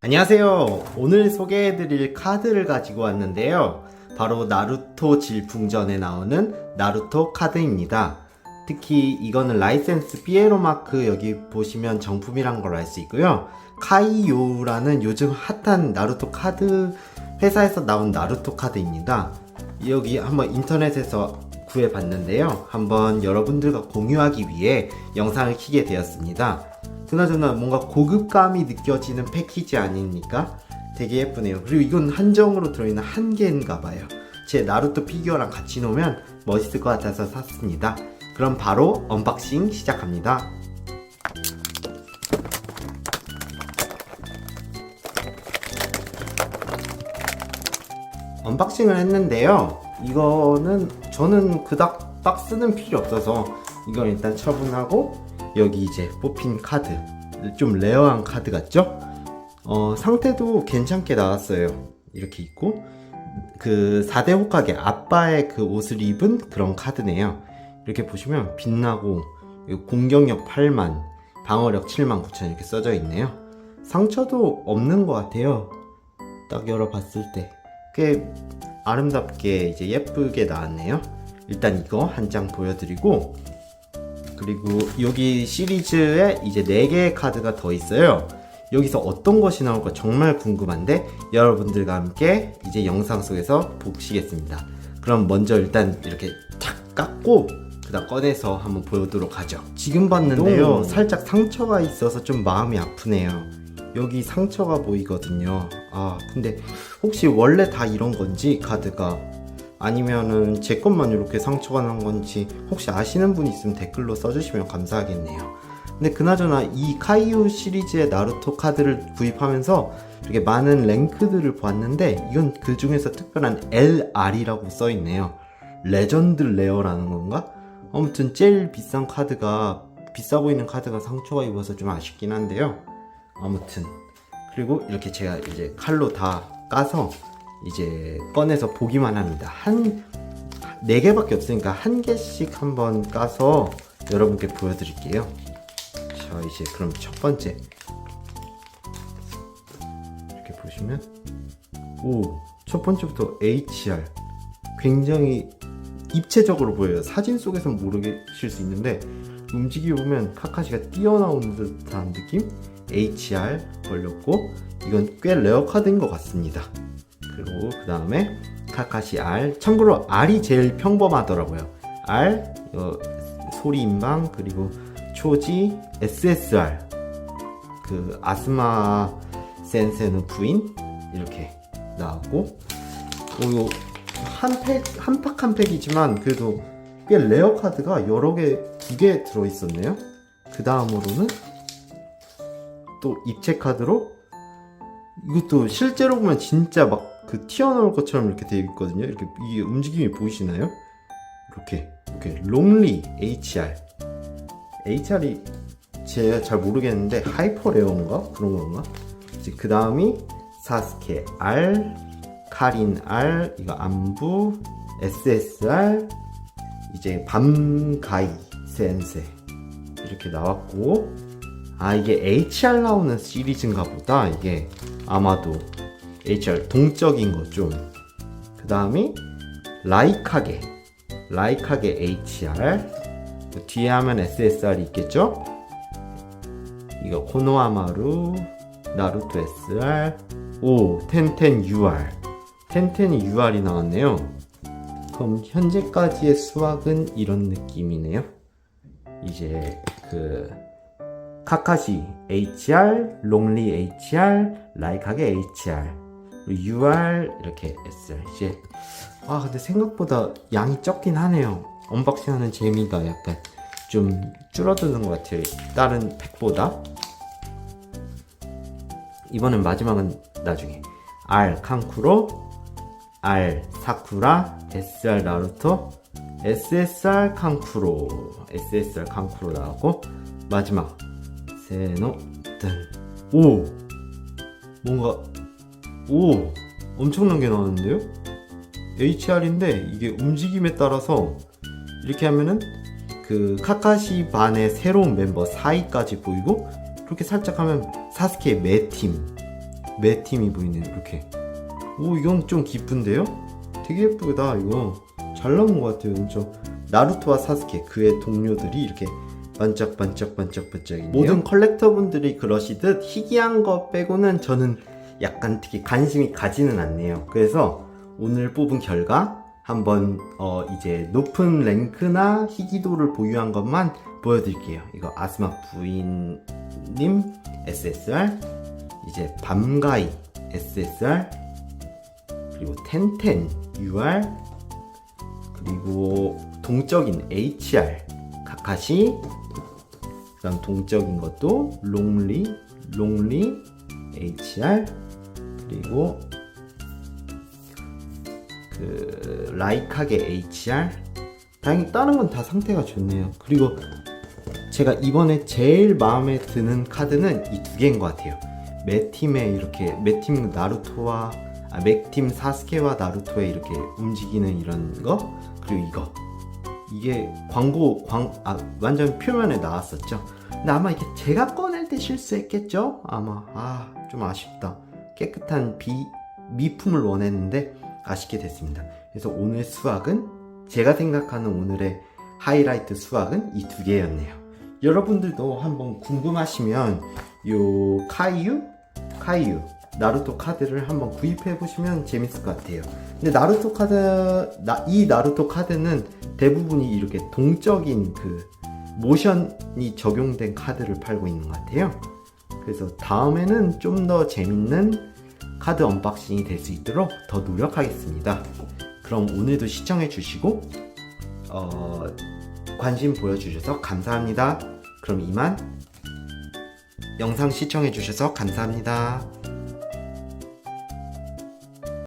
안녕하세요. 오늘 소개해드릴 카드를 가지고 왔는데요. 바로 나루토 질풍전에 나오는 나루토 카드입니다. 특히 이거는 라이센스 피에로 마크 여기 보시면 정품이란 걸 알 수 있고요. 카이요라는 요즘 핫한 나루토 카드 회사에서 나온 나루토 카드입니다. 여기 한번 인터넷에서 구해봤는데요. 한번 여러분들과 공유하기 위해 영상을 키게 되었습니다. 그나저나 뭔가 고급감이 느껴지는 패키지 아닙니까? 되게 예쁘네요. 그리고 이건 한정으로 들어있는 한 개인가 봐요. 제 나루토 피규어랑 같이 놓으면 멋있을 것 같아서 샀습니다. 그럼 바로 언박싱 시작합니다. 언박싱을 했는데요. 이거는 저는 그닥 박스는 필요 없어서 이건 일단 처분하고 여기 이제 뽑힌 카드 좀 레어한 카드 같죠? 어, 상태도 괜찮게 나왔어요. 이렇게 있고 그 4대 호카게 아빠의 그 옷을 입은 그런 카드네요. 이렇게 보시면 빛나고 공격력 8만, 방어력 7만 9천 이렇게 써져 있네요. 상처도 없는 것 같아요. 딱 열어봤을 때. 꽤 아름답게 이제 예쁘게 나왔네요. 일단 이거 한 장 보여드리고 그리고 여기 시리즈에 이제 4개의 카드가 더 있어요. 여기서 어떤 것이 나올까 정말 궁금한데 여러분들과 함께 이제 영상 속에서 보시겠습니다. 그럼 먼저 일단 이렇게 탁 깎고 그다음 꺼내서 한번 보도록 하죠. 지금 봤는데요. 살짝 상처가 있어서 좀 마음이 아프네요. 여기 상처가 보이거든요. 아, 근데 혹시 원래 다 이런 건지 카드가 아니면은 제 것만 이렇게 상처가 난 건지 혹시 아시는 분 있으면 댓글로 써주시면 감사하겠네요. 근데 그나저나 이 카이오 시리즈의 나루토 카드를 구입하면서 이렇게 많은 랭크들을 봤는데 이건 그 중에서 특별한 LR이라고 써 있네요. 레전드 레어라는 건가? 아무튼 제일 비싼 카드가 비싸 보이는 카드가 상처가 입어서 좀 아쉽긴 한데요. 아무튼 그리고 이렇게 제가 이제 칼로 다 까서 이제 꺼내서 보기만 합니다. 한 네 개밖에 없으니까 한 개씩 한번 까서 여러분께 보여드릴게요. 자 이제 그럼 첫 번째 이렇게 보시면 오 첫 번째부터 HR 굉장히 입체적으로 보여요. 사진 속에선 모르실 수 있는데 움직이 보면 카카시가 뛰어나오는 듯한 느낌? HR 걸렸고 이건 꽤 레어 카드인 것 같습니다. 그리고 그 다음에 카카시 R. 참고로 R이 제일 평범하더라고요. R 어, 소리 인방 그리고 초지 SSR 그 아스마 센세의 부인 이렇게 나왔고 어, 한팩한 팩한 팩이지만 그래도 꽤 레어 카드가 여러 개 두 개 들어 있었네요. 그 다음으로는 또 입체 카드로 이것도 실제로 보면 진짜 막 그 튀어나올 것처럼 이렇게 되어 있거든요. 이렇게 이게 움직임이 보이시나요? 이렇게 이렇게 롱리 HR HR이 제가 잘 모르겠는데 하이퍼 레어인가 그런 건가? 이제 그 다음이 사스케 R 카린 R 이거 안부 SSR 이제 밤가이 센세 이렇게 나왔고 아 이게 HR 나오는 시리즈인가 보다 이게 아마도 HR 동적인 거 좀. 그 다음이 라이카게 라이카게 HR 그 뒤에 하면 SSR이 있겠죠? 이거 코노아마루 나루토 SR 오 텐텐 UR 텐텐이 UR이 나왔네요. 그럼 현재까지의 수학은 이런 느낌이네요. 이제 그 카카시 HR, 롱리 HR, 라이카게 HR, UR 이렇게 SR 이제 아 근데 생각보다 양이 적긴 하네요. 언박싱하는 재미가 약간 좀 줄어드는 것 같아요. 다른 팩보다 이번엔 마지막은 나중에 R 칸쿠로, R 사쿠라, SR 나루토, SSR 칸쿠로, SSR 칸쿠로 나왔고 마지막 뜬오. 뭔가 오. 엄청난 게 나왔는데요? HR인데 이게 움직임에 따라서 이렇게 하면은 그 카카시 반의 새로운 멤버 사이까지 보이고 그렇게 살짝 하면 사스케의 매팀 매팀이 보이네요 이렇게. 오 이건 좀 기쁜데요? 되게 예쁘다 이거. 잘 나온 것 같아요 진짜. 나루토와 사스케 그의 동료들이 이렇게 반짝반짝반짝반짝 모든 컬렉터분들이 그러시듯 희귀한 거 빼고는 저는 약간 특히 관심이 가지는 않네요. 그래서 오늘 뽑은 결과 한번 어 이제 높은 랭크나 희귀도를 보유한 것만 보여드릴게요. 이거 아스마 부인님 SSR 이제 밤가이 SSR 그리고 텐텐 UR 그리고 동적인 HR 카카시 그다음 동적인 것도 롱리 롱리 HR 그리고 그 라이카게 HR 다행히 다른 건 다 상태가 좋네요. 그리고 제가 이번에 제일 마음에 드는 카드는 이 두 개인 것 같아요. 매 팀에 이렇게 매 팀 나루토와 아, 맥팀 사스케와 나루토에 이렇게 움직이는 이런 거 그리고 이거 이게 광고 광 아 완전 표면에 나왔었죠. 근데 아마 이게 제가 꺼낼 때 실수했겠죠? 아마 아 좀 아쉽다. 깨끗한 비 미품을 원했는데 아쉽게 됐습니다. 그래서 오늘 수학은 제가 생각하는 오늘의 하이라이트 수학은 이 두 개였네요. 여러분들도 한번 궁금하시면 요 카이유 카이유 나루토 카드를 한번 구입해 보시면 재밌을 것 같아요. 근데 나루토 카드 나, 이 나루토 카드는 대부분이 이렇게 동적인 그 모션이 적용된 카드를 팔고 있는 것 같아요. 그래서 다음에는 좀 더 재밌는 카드 언박싱이 될 수 있도록 더 노력하겠습니다. 그럼 오늘도 시청해 주시고 어, 관심 보여주셔서 감사합니다. 그럼 이만 영상 시청해 주셔서 감사합니다.